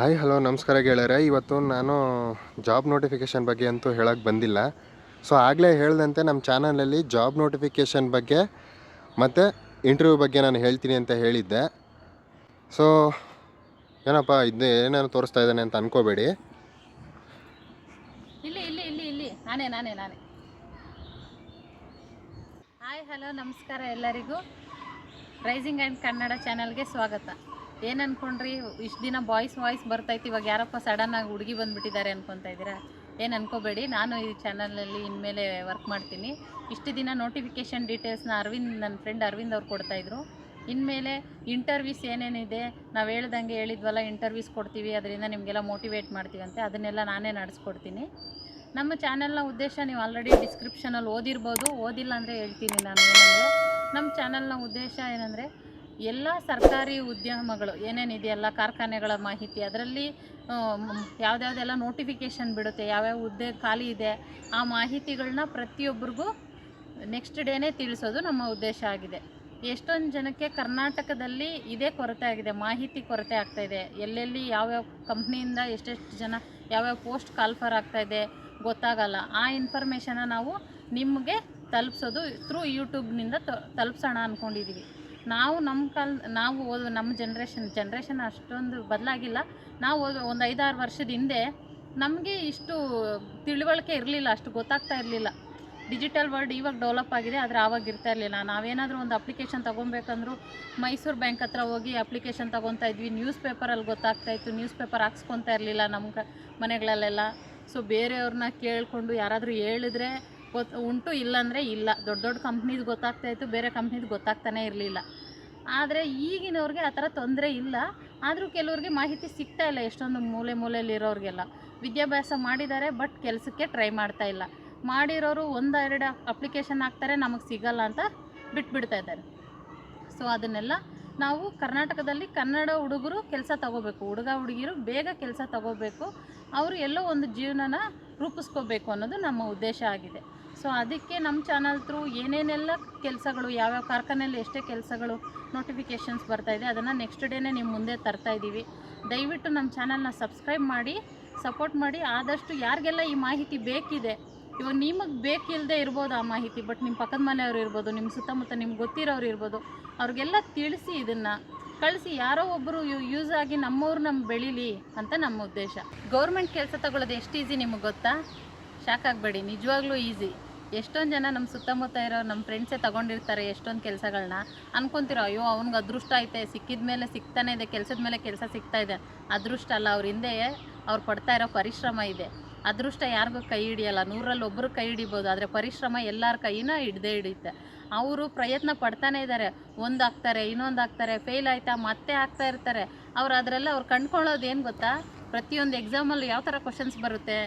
Hi hello ನಮಸ್ಕಾರ ಗೆಳೆಯರೆ. ಇವತ್ತು ನಾನು ಜಾಬ್ ನೋಟಿಫಿಕೇಷನ್ ಬಗ್ಗೆ ಅಂತೂ ಹೇಳೋಕ್ಕೆ ಬಂದಿಲ್ಲ. ಸೊ ಆಗಲೇ ಹೇಳ್ದಂತೆ ನಮ್ಮ ಚಾನಲಲ್ಲಿ ಜಾಬ್ ನೋಟಿಫಿಕೇಷನ್ ಬಗ್ಗೆ ಮತ್ತು ಇಂಟರ್ವ್ಯೂ ಬಗ್ಗೆ ನಾನು ಹೇಳ್ತೀನಿ ಅಂತ ಹೇಳಿದ್ದೆ. ಸೊ ಏನಪ್ಪ, ಇದು ಏನೇನು ತೋರಿಸ್ತಾ ಇದ್ದಾನೆ ಅಂತ ಅನ್ಕೋಬೇಡಿ. ಇಲ್ಲಿ ಇಲ್ಲಿ ಇಲ್ಲಿ ಇಲ್ಲಿ. ನಾನೇ ನಾನೇ ನಾನೇ. ಹಾಯ್ ಹಲೋ ನಮಸ್ಕಾರ ಎಲ್ಲರಿಗೂ. ರೈಸಿಂಗ್ ಆ್ಯಂಡ್ ಕನ್ನಡ ಚಾನಲ್ಗೆ ಸ್ವಾಗತ. ಏನು ಅನ್ಕೊಂಡ್ರಿ? ಇಷ್ಟು ದಿನ ಬಾಯ್ಸ್ ವಾಯ್ಸ್ ಬರ್ತೈತಿ, ಇವಾಗ ಯಾರಪ್ಪ ಸಡನ್ನಾಗಿ ಹುಡುಗಿ ಬಂದುಬಿಟ್ಟಿದ್ದಾರೆ ಅನ್ಕೊತಾ ಇದ್ದೀರಾ? ಏನು ಅನ್ಕೋಬೇಡಿ, ನಾನು ಈ ಚಾನಲಲ್ಲಿ ಇನ್ಮೇಲೆ ವರ್ಕ್ ಮಾಡ್ತೀನಿ. ಇಷ್ಟು ದಿನ ನೋಟಿಫಿಕೇಷನ್ ಡೀಟೇಲ್ಸ್ನ ಅರವಿಂದ್ ನನ್ನ ಫ್ರೆಂಡ್ ಅರವಿಂದ್ ಅವ್ರು ಕೊಡ್ತಾಯಿದ್ರು ಇನ್ಮೇಲೆ ಇಂಟರ್ವ್ಯೂಸ್ ಏನೇನಿದೆ, ನಾವು ಹೇಳ್ದಂಗೆ ಹೇಳಿದ್ವಲ್ಲ ಇಂಟರ್ವ್ಯೂಸ್ ಕೊಡ್ತೀವಿ, ಅದರಿಂದ ನಿಮಗೆಲ್ಲ ಮೋಟಿವೇಟ್ ಮಾಡ್ತೀವಿ ಅಂತ ಅದನ್ನೆಲ್ಲ ನಾನೇ ನಡೆಸ್ಕೊಡ್ತೀನಿ. ನಮ್ಮ ಚಾನೆಲ್ನ ಉದ್ದೇಶ ನೀವು ಆಲ್ರೆಡಿ ಡಿಸ್ಕ್ರಿಪ್ಷನಲ್ಲಿ ಓದಿರ್ಬೋದು, ಓದಿಲ್ಲ ಅಂದರೆ ಹೇಳ್ತೀನಿ ನಾನು ಏನಂದರೆ ನಮ್ಮ ಚಾನಲ್ನ ಉದ್ದೇಶ ಏನಂದರೆ ಎಲ್ಲ ಸರ್ಕಾರಿ ಉದ್ಯಮಗಳು ಏನೇನಿದೆಯಲ್ಲ ಕಾರ್ಖಾನೆಗಳ ಮಾಹಿತಿ, ಅದರಲ್ಲಿ ಯಾವುದ್ಯಾವುದೆಲ್ಲ ನೋಟಿಫಿಕೇಷನ್ ಬಿಡುತ್ತೆ, ಯಾವ್ಯಾವ ಹುದ್ದೆ ಖಾಲಿ ಇದೆ, ಆ ಮಾಹಿತಿಗಳನ್ನ ಪ್ರತಿಯೊಬ್ಬರಿಗೂ ನೆಕ್ಸ್ಟ್ ಡೇನೇ ತಿಳಿಸೋದು ನಮ್ಮ ಉದ್ದೇಶ ಆಗಿದೆ. ಎಷ್ಟೊಂದು ಜನಕ್ಕೆ ಕರ್ನಾಟಕದಲ್ಲಿ ಇದೇ ಕೊರತೆ ಆಗಿದೆ, ಮಾಹಿತಿ ಕೊರತೆ ಆಗ್ತಾ ಇದೆ. ಎಲ್ಲೆಲ್ಲಿ ಯಾವ್ಯಾವ ಕಂಪ್ನಿಯಿಂದ ಎಷ್ಟೆಷ್ಟು ಜನ ಯಾವ್ಯಾವ ಪೋಸ್ಟ್ ಕಾಲ್ಫರ್ ಆಗ್ತಾ ಇದೆ ಗೊತ್ತಾಗಲ್ಲ. ಆ ಇನ್ಫಾರ್ಮೇಷನ ನಾವು ನಿಮಗೆ ತಲುಪಿಸೋದು ಥ್ರೂ ಯೂಟ್ಯೂಬ್ನಿಂದ ತಲುಪಿಸೋಣ ಅಂದ್ಕೊಂಡಿದ್ದೀವಿ ನಾವು ನಮ್ಮ ಕಾಲ, ನಾವು ಓದ್, ನಮ್ಮ ಜನ್ರೇಷನ್ ಜನ್ರೇಷನ್ ಅಷ್ಟೊಂದು ಬದಲಾಗಿಲ್ಲ. ನಾವು ಒಂದು ಐದಾರು ವರ್ಷದ ಹಿಂದೆ ನಮಗೆ ಇಷ್ಟು ತಿಳುವಳಿಕೆ ಇರಲಿಲ್ಲ, ಅಷ್ಟು ಗೊತ್ತಾಗ್ತಾ ಇರಲಿಲ್ಲ. ಡಿಜಿಟಲ್ ವರ್ಲ್ಡ್ ಇವಾಗ ಡೆವಲಪ್ ಆಗಿದೆ, ಆದರೆ ಆವಾಗ ಇರ್ತಾ ಇರಲಿಲ್ಲ. ನಾವೇನಾದರೂ ಒಂದು ಅಪ್ಲಿಕೇಶನ್ ತೊಗೊಬೇಕಂದ್ರೂ ಮೈಸೂರು ಬ್ಯಾಂಕ್ ಹತ್ರ ಹೋಗಿ ಅಪ್ಲಿಕೇಶನ್ ತೊಗೊತಾ ಇದ್ವಿ. ನ್ಯೂಸ್ ಪೇಪರಲ್ಲಿ ಗೊತ್ತಾಗ್ತಾ ಇತ್ತು. ನ್ಯೂಸ್ ಪೇಪರ್ ಹಾಕ್ಸ್ಕೊತಾ ಇರಲಿಲ್ಲ ನಮ್ಮ ಮನೆಗಳಲ್ಲೆಲ್ಲ. ಸೊ ಬೇರೆಯವ್ರನ್ನ ಕೇಳಿಕೊಂಡು ಯಾರಾದರೂ ಹೇಳಿದ್ರೆ ಗೊತ್ತು ಉಂಟು ಇಲ್ಲಾಂದರೆ ಇಲ್ಲ. ದೊಡ್ಡ ದೊಡ್ಡ ಕಂಪ್ನಿದು ಗೊತ್ತಾಗ್ತಾ ಇತ್ತು, ಬೇರೆ ಕಂಪ್ನಿದು ಗೊತ್ತಾಗ್ತಾನೆ ಇರಲಿಲ್ಲ. ಆದರೆ ಈಗಿನವ್ರಿಗೆ ಆ ಥರ ತೊಂದರೆ ಇಲ್ಲ. ಆದರೂ ಕೆಲವ್ರಿಗೆ ಮಾಹಿತಿ ಸಿಗ್ತಾ ಇಲ್ಲ ಎಷ್ಟೊಂದು ಮೂಲೆ ಮೂಲೆಯಲ್ಲಿರೋರಿಗೆಲ್ಲ. ವಿದ್ಯಾಭ್ಯಾಸ ಮಾಡಿದ್ದಾರೆ, ಬಟ್ ಕೆಲಸಕ್ಕೆ ಟ್ರೈ ಮಾಡ್ತಾ ಇಲ್ಲ. ಮಾಡಿರೋರು ಒಂದು ಎರಡು ಅಪ್ಲಿಕೇಶನ್ ಹಾಕ್ತಾರೆ, ನಮಗೆ ಸಿಗಲ್ಲ ಅಂತ ಬಿಟ್ಬಿಡ್ತಾ ಇದ್ದಾರೆ. ಸೊ, ಅದನ್ನೆಲ್ಲ ನಾವು ಕರ್ನಾಟಕದಲ್ಲಿ ಕನ್ನಡ ಹುಡುಗರು ಕೆಲಸ ತಗೋಬೇಕು. ಹುಡುಗ, ಹುಡುಗಿರು ಬೇಗ ಕೆಲಸ ತಗೋಬೇಕು. ಅವರು ಎಲ್ಲೋ ಒಂದು ಜೀವನನ ರೂಪಿಸ್ಕೋಬೇಕು ಅನ್ನೋದು ನಮ್ಮ ಉದ್ದೇಶ ಆಗಿದೆ. ಸೊ ಅದಕ್ಕೆ ನಮ್ಮ ಚಾನಲ್ ಥ್ರೂ ಏನೇನೆಲ್ಲ ಕೆಲಸಗಳು, ಯಾವ್ಯಾವ ಕಾರ್ಖಾನೆಯಲ್ಲಿ ಎಷ್ಟೇ ಕೆಲಸಗಳು ನೋಟಿಫಿಕೇಷನ್ಸ್ ಇದೆ, ಅದನ್ನು ನೆಕ್ಸ್ಟ್ ಡೇನೇ ನಿಮ್ಮ ಮುಂದೆ ತರ್ತಾ ಇದ್ದೀವಿ. ದಯವಿಟ್ಟು ನಮ್ಮ ಚಾನಲ್ನ ಸಬ್ಸ್ಕ್ರೈಬ್ ಮಾಡಿ ಸಪೋರ್ಟ್ ಮಾಡಿ. ಆದಷ್ಟು ಯಾರಿಗೆಲ್ಲ ಈ ಮಾಹಿತಿ ಬೇಕಿದೆ, ಇವಾಗ ನಿಮಗೆ ಬೇಕಿಲ್ಲದೆ ಇರ್ಬೋದು ಆ ಮಾಹಿತಿ ಬಟ್ ನಿಮ್ಮ ಪಕ್ಕದ ಮನೆಯವರು ಇರ್ಬೋದು ನಿಮ್ಮ ಸುತ್ತಮುತ್ತ ನಿಮ್ಗೆ ಗೊತ್ತಿರೋರು ಇರ್ಬೋದು, ಅವ್ರಿಗೆಲ್ಲ ತಿಳಿಸಿ ಇದನ್ನು. ಕಳಿಸಿ ಯಾರೋ ಒಬ್ಬರು ಯೂಸ್ ಆಗಿ ನಮ್ಮವ್ರು ನಮ್ಮ ಬೆಳೀಲಿ ಅಂತ ನಮ್ಮ ಉದ್ದೇಶ. ಗೌರ್ಮೆಂಟ್ ಕೆಲಸ ತಗೊಳ್ಳೋದು ಎಷ್ಟು ಈಸಿ ನಿಮಗೆ ಗೊತ್ತಾ? ಶಾಕ್ ಆಗಬೇಡಿ ನಿಜವಾಗ್ಲೂ ಈಸಿ ಎಷ್ಟೊಂದು ಜನ ನಮ್ಮ ಸುತ್ತಮುತ್ತ ಇರೋ ನಮ್ಮ ಫ್ರೆಂಡ್ಸೇ ತಗೊಂಡಿರ್ತಾರೆ ಎಷ್ಟೊಂದು ಕೆಲಸಗಳನ್ನ ಅನ್ಕೊಂತಿರೋ, ಅಯ್ಯೋ, ಅವ್ನಿಗೆ ಅದೃಷ್ಟ ಐತೆ, ಸಿಕ್ಕಿದ ಮೇಲೆ ಸಿಗ್ತಾನೆ ಇದೆ, ಕೆಲಸದ ಮೇಲೆ ಕೆಲಸ ಸಿಗ್ತಾ ಇದೆ. ಅದೃಷ್ಟ ಅಲ್ಲ, ಅವ್ರ ಹಿಂದೆ ಅವ್ರು ಪಡ್ತಾ ಇರೋ ಪರಿಶ್ರಮ ಇದೆ. ಅದೃಷ್ಟ ಯಾರಿಗೂ ಕೈ ಹಿಡಿಯಲ್ಲ. ನೂರಲ್ಲಿ ಒಬ್ಬರು ಕೈ ಹಿಡಿಬೋದು, ಆದರೆ ಪರಿಶ್ರಮ ಎಲ್ಲರ ಕೈನ ಹಿಡ್ದೇ ಹಿಡಿಯುತ್ತೆ ಅವರು ಪ್ರಯತ್ನ ಪಡ್ತಾನೆ ಇದ್ದಾರೆ. ಒಂದು ಹಾಕ್ತಾರೆ ಇನ್ನೊಂದು ಹಾಕ್ತಾರೆ ಫೇಲ್ ಆಯ್ತಾ, ಮತ್ತೆ ಆಗ್ತಾ ಇರ್ತಾರೆ. ಅವ್ರು ಅದರಲ್ಲ ಅವ್ರು ಕಂಡ್ಕೊಳ್ಳೋದು ಏನು ಗೊತ್ತಾ? ಪ್ರತಿಯೊಂದು ಎಕ್ಸಾಮಲ್ಲಿ ಯಾವ ಥರ ಕ್ವಶನ್ಸ್ ಬರುತ್ತೆ?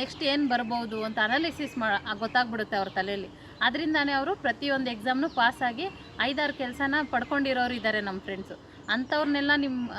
ನೆಕ್ಸ್ಟ್ ಏನು ಬರ್ಬೋದು ಅಂತ ಅನಾಲಿಸಿಸ್ ಮಾ ಗೊತ್ತಾಗ್ಬಿಡುತ್ತೆ ಅವ್ರ ತಲೆಯಲ್ಲಿ ಅದರಿಂದಾನೇ ಅವರು ಪ್ರತಿಯೊಂದು ಎಕ್ಸಾಮ್ನು ಪಾಸಾಗಿ ಐದಾರು ಕೆಲಸನ ಪಡ್ಕೊಂಡಿರೋರು ಇದ್ದಾರೆ ನಮ್ಮ ಫ್ರೆಂಡ್ಸು ಅಂಥವ್ರನ್ನೆಲ್ಲ ನಿಮ್ಮ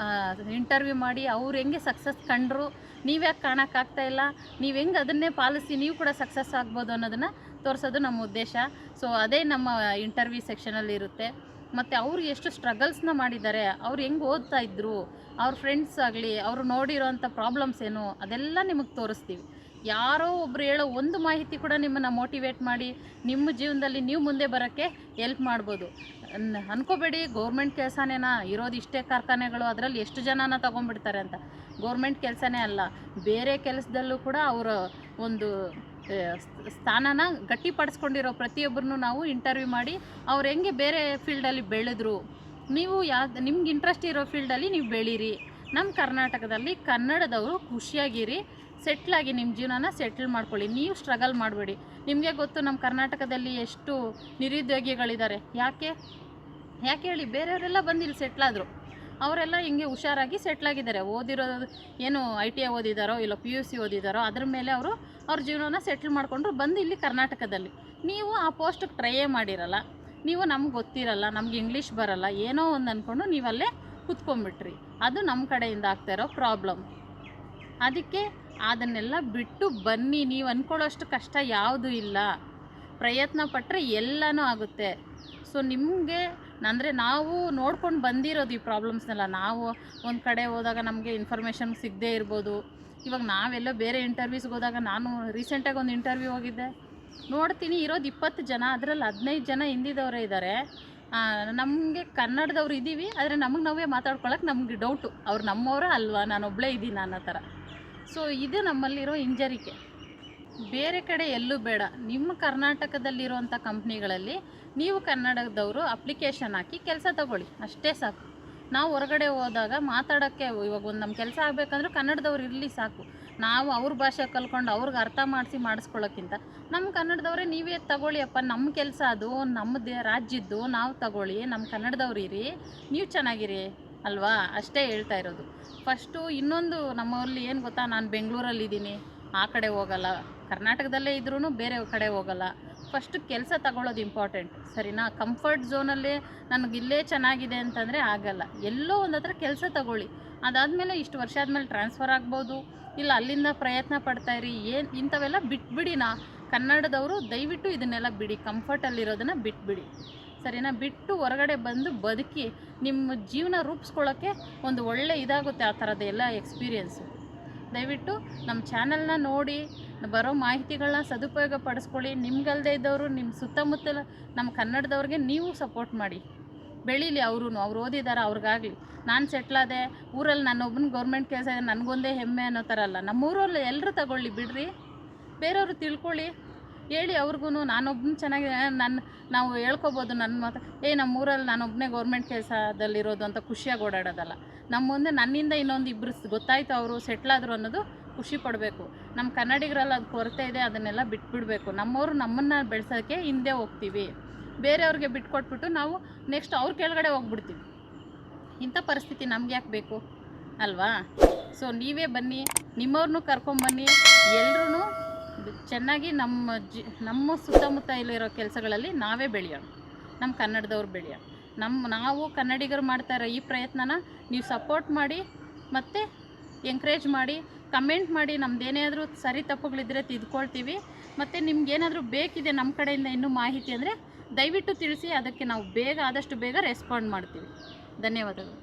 ಇಂಟರ್ವ್ಯೂ ಮಾಡಿ ಅವ್ರು ಹೆಂಗೆ ಸಕ್ಸಸ್ ಕಂಡ್ರು? ನೀವ್ಯಾಕೆ ಕಾಣೋಕ್ಕಾಗ್ತಾ ಇಲ್ಲ? ನೀವು ಹೆಂಗೆ ಅದನ್ನೇ ಪಾಲಿಸಿ ನೀವು ಕೂಡ ಸಕ್ಸಸ್ ಆಗ್ಬೋದು ಅನ್ನೋದನ್ನು ತೋರಿಸೋದು ನಮ್ಮ ಉದ್ದೇಶ. ಸೊ ಅದೇ ನಮ್ಮ ಇಂಟರ್ವ್ಯೂ ಸೆಕ್ಷನಲ್ಲಿ ಇರುತ್ತೆ. ಮತ್ತು ಅವ್ರು ಎಷ್ಟು ಸ್ಟ್ರಗಲ್ಸ್ನ ಮಾಡಿದ್ದಾರೆ, ಅವ್ರು ಹೆಂಗೆ ಓದ್ತಾ ಇದ್ರು, ಅವ್ರ ಫ್ರೆಂಡ್ಸ್ ಆಗಲಿ, ಅವರು ನೋಡಿರೋಂಥ ಪ್ರಾಬ್ಲಮ್ಸ್ ಏನು, ಅದೆಲ್ಲ ನಿಮಗೆ ತೋರಿಸ್ತೀವಿ. ಯಾರೋ ಒಬ್ರು ಹೇಳೋ ಒಂದು ಮಾಹಿತಿ ಕೂಡ ನಿಮ್ಮನ್ನು ಮೋಟಿವೇಟ್ ಮಾಡಿ, ನಿಮ್ಮ ಜೀವನದಲ್ಲಿ ನೀವು ಮುಂದೆ ಬರೋಕ್ಕೆ ಎಲ್ಪ್ ಮಾಡ್ಬೋದು. ಅನ್- ಅನ್ಕೋಬೇಡಿ ಗೌರ್ಮೆಂಟ್ ಕೆಲಸನೇನಾ, ಇರೋದು ಇಷ್ಟೇ ಕಾರ್ಖಾನೆಗಳು, ಅದರಲ್ಲಿ ಎಷ್ಟು ಜನನ ತೊಗೊಂಡ್ಬಿಡ್ತಾರೆ ಅಂತ. ಗೌರ್ಮೆಂಟ್ ಕೆಲಸನೇ ಅಲ್ಲ, ಬೇರೆ ಕೆಲಸದಲ್ಲೂ ಕೂಡ ಅವರ ಒಂದು ಸ್ಥಾನನ ಗಟ್ಟಿಪಡಿಸ್ಕೊಂಡಿರೋ ಪ್ರತಿಯೊಬ್ಬರನ್ನು ನಾವು ಇಂಟರ್ವ್ಯೂ ಮಾಡಿ ಅವ್ರು ಹೆಂಗೆ ಬೇರೆ ಫೀಲ್ಡಲ್ಲಿ ಬೆಳೆದ್ರು? ನೀವು ಯಾವ್ದು, ನಿಮ್ಗೆ ಇಂಟ್ರೆಸ್ಟ್ ಇರೋ ಫೀಲ್ಡಲ್ಲಿ ನೀವು ಬೆಳೀರಿ. ನಮ್ಮ ಕರ್ನಾಟಕದಲ್ಲಿ ಕನ್ನಡದವರು ಖುಷಿಯಾಗಿರಿ. ಸೆಟ್ಲಾಗಿ ನಿಮ್ಮ ಜೀವನನ ಸೆಟ್ಲ್ ಮಾಡ್ಕೊಳ್ಳಿ. ನೀವು ಸ್ಟ್ರಗಲ್ ಮಾಡಬೇಡಿ. ನಿಮಗೆ ಗೊತ್ತು ನಮ್ಮ ಕರ್ನಾಟಕದಲ್ಲಿ ಎಷ್ಟು ನಿರುದ್ಯೋಗಿಗಳಿದ್ದಾರೆ. ಯಾಕೆ? ಯಾಕೆ ಹೇಳಿ? ಬೇರೆಯವರೆಲ್ಲ ಬಂದು ಇಲ್ಲಿ ಸೆಟ್ಲಾದರು ಅವರೆಲ್ಲ ಹಿಂಗೆ ಹುಷಾರಾಗಿ ಸೆಟ್ಲಾಗಿದ್ದಾರೆ ಓದಿರೋ ಏನು ಐ ಟಿ ಐ ಓದಿದಾರೋ ಇಲ್ಲ ಪಿ ಯು ಸಿ ಓದಿದಾರೋ ಅದ್ರ ಮೇಲೆ ಅವರು ಅವ್ರ ಜೀವನನ ಸೆಟ್ಲ್ ಮಾಡಿಕೊಂಡ್ರು. ಬಂದು ಇಲ್ಲಿ ಕರ್ನಾಟಕದಲ್ಲಿ. ನೀವು ಆ ಪೋಸ್ಟಿಗೆ ಟ್ರೈಯೇ ಮಾಡಿರಲ್ಲ. ನೀವು ನಮ್ಗೆ ಗೊತ್ತಿರಲ್ಲ, ನಮ್ಗೆ ಇಂಗ್ಲೀಷ್ ಬರಲ್ಲ, ಏನೋ ಒಂದು ಅಂದ್ಕೊಂಡು ನೀವಲ್ಲೇ ಕುತ್ಕೊಂಡ್ಬಿಟ್ರಿ. ಅದು ನಮ್ಮ ಕಡೆಯಿಂದ ಆಗ್ತಾ ಇರೋ ಪ್ರಾಬ್ಲಮ್ ಅದಕ್ಕೆ ಅದನ್ನೆಲ್ಲ ಬಿಟ್ಟು ಬನ್ನಿ. ನೀವು ಅಂದ್ಕೊಳ್ಳೋಷ್ಟು ಕಷ್ಟ ಯಾವುದೂ ಇಲ್ಲ. ಪ್ರಯತ್ನ ಪಟ್ಟರೆ ಎಲ್ಲನೂ ಆಗುತ್ತೆ. ಸೊ ನಿಮಗೆ ಅಂದರೆ ನಾವು ನೋಡ್ಕೊಂಡು ಬಂದಿರೋದು ಈ ಪ್ರಾಬ್ಲಮ್ಸ್ನೆಲ್ಲ ನಾವು ಒಂದು ಕಡೆ ಹೋದಾಗ ನಮಗೆ ಇನ್ಫಾರ್ಮೇಷನ್ ಸಿಗದೇ ಇರ್ಬೋದು. ಇವಾಗ ನಾವೆಲ್ಲೋ ಬೇರೆ ಇಂಟರ್ವ್ಯೂಸ್ಗೆ ಹೋದಾಗ ನಾನು ರೀಸೆಂಟಾಗಿ ಒಂದು ಇಂಟರ್ವ್ಯೂ ಹೋಗಿದ್ದೆ. ನೋಡ್ತೀನಿ, ಇರೋದು ಇಪ್ಪತ್ತು ಜನ, ಅದರಲ್ಲಿ ಹದಿನೈದು ಜನ ಹಿಂದಿದವರೇ ಇದ್ದಾರೆ ನಮಗೆ ಕನ್ನಡದವ್ರು ಇದ್ದೀವಿ ಆದರೆ ನಮಗೆ ನಾವೇ ಮಾತಾಡ್ಕೊಳಕ್ಕೆ ನಮಗೆ ಡೌಟು ಅವ್ರು ನಮ್ಮವರ ಅಲ್ವಾ? ನಾನು ಒಬ್ಬಳೇ ಇದ್ದೀನಿ ಅನ್ನೋ ಥರ. ಸೊ ಇದು ನಮ್ಮಲ್ಲಿರೋ ಹಿಂಜರಿಕೆ. ಬೇರೆ ಕಡೆ ಎಲ್ಲೂ ಬೇಡ. ನಿಮ್ಮ ಕರ್ನಾಟಕದಲ್ಲಿರುವಂಥ ಕಂಪ್ನಿಗಳಲ್ಲಿ ನೀವು ಕನ್ನಡದವರು ಅಪ್ಲಿಕೇಶನ್ ಹಾಕಿ ಕೆಲಸ ತಗೊಳ್ಳಿ. ಅಷ್ಟೇ ಸಾಕು. ನಾವು ಹೊರಗಡೆ ಹೋದಾಗ ಮಾತಾಡೋಕ್ಕೆ ಇವಾಗ ಒಂದು ನಮ್ಮ ಕೆಲಸ ಆಗಬೇಕಂದ್ರೂ ಕನ್ನಡದವ್ರು ಇರಲಿ ಸಾಕು. ನಾವು ಅವ್ರ ಭಾಷೆ ಕಲ್ಕೊಂಡು ಅವ್ರಿಗೆ ಅರ್ಥ ಮಾಡಿಸಿ ಮಾಡಿಸ್ಕೊಳ್ಳೋಕ್ಕಿಂತ ನಮ್ಮ ಕನ್ನಡದವರೇ ನೀವೇ ತಗೊಳ್ಳಿ ಅಪ್ಪ. ನಮ್ಮ ಕೆಲಸ ಅದು ನಮ್ಮದೇ ರಾಜ್ಯದ್ದು, ನಾವು ತಗೊಳ್ಳಿ. ನಮ್ಮ ಕನ್ನಡದವ್ರು ಇರಿ. ನೀವು ಚೆನ್ನಾಗಿರಿ ಅಲ್ವಾ? ಅಷ್ಟೇ ಹೇಳ್ತಾ ಇರೋದು. ಫಸ್ಟು ಇನ್ನೊಂದು ನಮ್ಮಲ್ಲಿ ಏನು ಗೊತ್ತಾ? ನಾನು ಬೆಂಗಳೂರಲ್ಲಿದ್ದೀನಿ. ಆ ಕಡೆ ಹೋಗಲ್ಲ. ಕರ್ನಾಟಕದಲ್ಲೇ ಇದ್ರೂ ಬೇರೆ ಕಡೆ ಹೋಗಲ್ಲ. ಫಸ್ಟ್ ಕೆಲಸ ತಗೊಳ್ಳೋದು ಇಂಪಾರ್ಟೆಂಟ್ ಸರಿನಾ? ಕಂಫರ್ಟ್ ಝೋನಲ್ಲೇ ನನಗೆ ಇಲ್ಲೇ ಚೆನ್ನಾಗಿದೆ ಅಂತಂದರೆ ಆಗಲ್ಲ. ಎಲ್ಲೋ ಒಂದು ಹತ್ರ ಕೆಲಸ ತಗೊಳ್ಳಿ. ಅದಾದಮೇಲೆ ಇಷ್ಟು ವರ್ಷ ಆದಮೇಲೆ ಟ್ರಾನ್ಸ್ಫರ್ ಆಗ್ಬೋದು. ಇಲ್ಲ ಅಲ್ಲಿಂದ ಪ್ರಯತ್ನ ಪಡ್ತಾ ಇರಿ. ಏನು ಇಂಥವೆಲ್ಲ ಬಿಟ್ಬಿಡಿ ನಾ ಕನ್ನಡದವರು ದಯವಿಟ್ಟು ಇದನ್ನೆಲ್ಲ ಬಿಡಿ. ಕಂಫರ್ಟಲ್ಲಿರೋದನ್ನು ಬಿಟ್ಬಿಡಿ. ಸರಿನಾ? ಬಿಟ್ಟು ಹೊರಗಡೆ ಬಂದು ಬದುಕಿ ನಿಮ್ಮ ಜೀವನ ರೂಪಿಸ್ಕೊಳ್ಳೋಕ್ಕೆ ಒಂದು ಒಳ್ಳೆ ಇದಾಗುತ್ತೆ ಆ ಥರದ್ದೆಲ್ಲ ಎಕ್ಸ್ಪೀರಿಯೆನ್ಸು ದಯವಿಟ್ಟು ನಮ್ಮ ಚಾನಲ್ನ ನೋಡಿ ಬರೋ ಮಾಹಿತಿಗಳನ್ನ ಸದುಪಯೋಗ ಪಡಿಸ್ಕೊಳ್ಳಿ. ನಿಮ್ಗಲ್ಲದೆ ಇದ್ದವರು ನಿಮ್ಮ ಸುತ್ತಮುತ್ತಲ, ನಮ್ಮ ಕನ್ನಡದವ್ರಿಗೆ ನೀವು ಸಪೋರ್ಟ್ ಮಾಡಿ. ಬೆಳೀಲಿ ಅವರು ಅವ್ರು ಓದಿದ್ದಾರೆ ಅವ್ರಿಗಾಗಲಿ. ನಾನು ಸೆಟ್ಲಾದೆ ಊರಲ್ಲಿ ನನ್ನೊಬ್ಬನ ಗೌರ್ಮೆಂಟ್ ಕೆಲಸ ಇದೆ, ನನಗೊಂದೇ ಹೆಮ್ಮೆ ಅನ್ನೋ ಥರ ಅಲ್ಲ. ನಮ್ಮೂರಲ್ಲಿ ಎಲ್ಲರೂ ತಗೊಳ್ಳಿ ಬಿಡ್ರಿ. ಬೇರೆಯವರು ತಿಳ್ಕೊಳ್ಳಿ. ಹೇಳಿ ಅವ್ರಿಗೂ ನಾನೊಬ್ಬನ ಚೆನ್ನಾಗಿ ನನ್ನ ನಾವು ಹೇಳ್ಕೊಬೋದು ನನ್ನ ಮಾತು, ಏ ನಮ್ಮೂರಲ್ಲಿ ನಾನೊಬ್ಬನೇ ಗೌರ್ಮೆಂಟ್ ಕೆಲಸದಲ್ಲಿರೋದು ಅಂತ ಖುಷಿಯಾಗಿ ಓಡಾಡೋದಲ್ಲ. ನಮ್ಮ ಮುಂದೆ ನನ್ನಿಂದ ಇನ್ನೊಂದು ಇಬ್ಬರು ಗೊತ್ತಾಯ್ತು ಅವರು ಸೆಟ್ಲಾದರು ಅನ್ನೋದು ಖುಷಿ ಪಡಬೇಕು. ನಮ್ಮ ಕನ್ನಡಿಗರಲ್ಲಿ ಅದು ಕೊರತೆ ಇದೆ, ಅದನ್ನೆಲ್ಲ ಬಿಟ್ಬಿಡಬೇಕು. ನಮ್ಮವರು ನಮ್ಮನ್ನು ಬೆಳೆಸೋಕ್ಕೆ ಹಿಂದೆ ಹೋಗ್ತೀವಿ. ಬೇರೆಯವ್ರಿಗೆ ಬಿಟ್ಕೊಟ್ಬಿಟ್ಟು ನಾವು ನೆಕ್ಸ್ಟ್ ಅವ್ರ ಕೆಳಗಡೆ ಹೋಗ್ಬಿಡ್ತೀವಿ. ಇಂಥ ಪರಿಸ್ಥಿತಿ ನಮ್ಗೆ ಯಾಕೆ ಬೇಕು? ಅಲ್ವಾ? ಸೊ ನೀವೇ ಬನ್ನಿ ನಿಮ್ಮವ್ರನ್ನೂ ಕರ್ಕೊಂಬನ್ನಿ ಎಲ್ಲರೂ ಚೆನ್ನಾಗಿ ನಮ್ಮ ಜಿ, ನಮ್ಮ ಸುತ್ತಮುತ್ತ ಇಲ್ಲಿರೋ ಕೆಲಸಗಳಲ್ಲಿ ನಾವೇ ಬೆಳೆಯೋಣ. ನಮ್ಮ ಕನ್ನಡದವ್ರು ಬೆಳೆಯೋಣ. ನಮ್ಮ ನಾವು ಕನ್ನಡಿಗರು ಮಾಡ್ತಾ ಇರೋ ಈ ಪ್ರಯತ್ನನ ನೀವು ಸಪೋರ್ಟ್ ಮಾಡಿ, ಮತ್ತು ಎಂಕರೇಜ್ ಮಾಡಿ ಕಮೆಂಟ್ ಮಾಡಿ ನಮ್ದೇನೇ ಆದರೂ ಸರಿ ತಪ್ಪುಗಳಿದ್ರೆ ತಿದ್ಕೊಳ್ತೀವಿ. ಮತ್ತು ನಿಮ್ಗೇನಾದರೂ ಬೇಕಿದೆ ನಮ್ಮ ಕಡೆಯಿಂದ ಇನ್ನೂ ಮಾಹಿತಿ ಅಂದರೆ ದಯವಿಟ್ಟು ತಿಳಿಸಿ, ಅದಕ್ಕೆ ನಾವು ಬೇಗ, ಆದಷ್ಟು ಬೇಗ ರೆಸ್ಪಾಂಡ್ ಮಾಡ್ತೀವಿ. ಧನ್ಯವಾದಗಳು.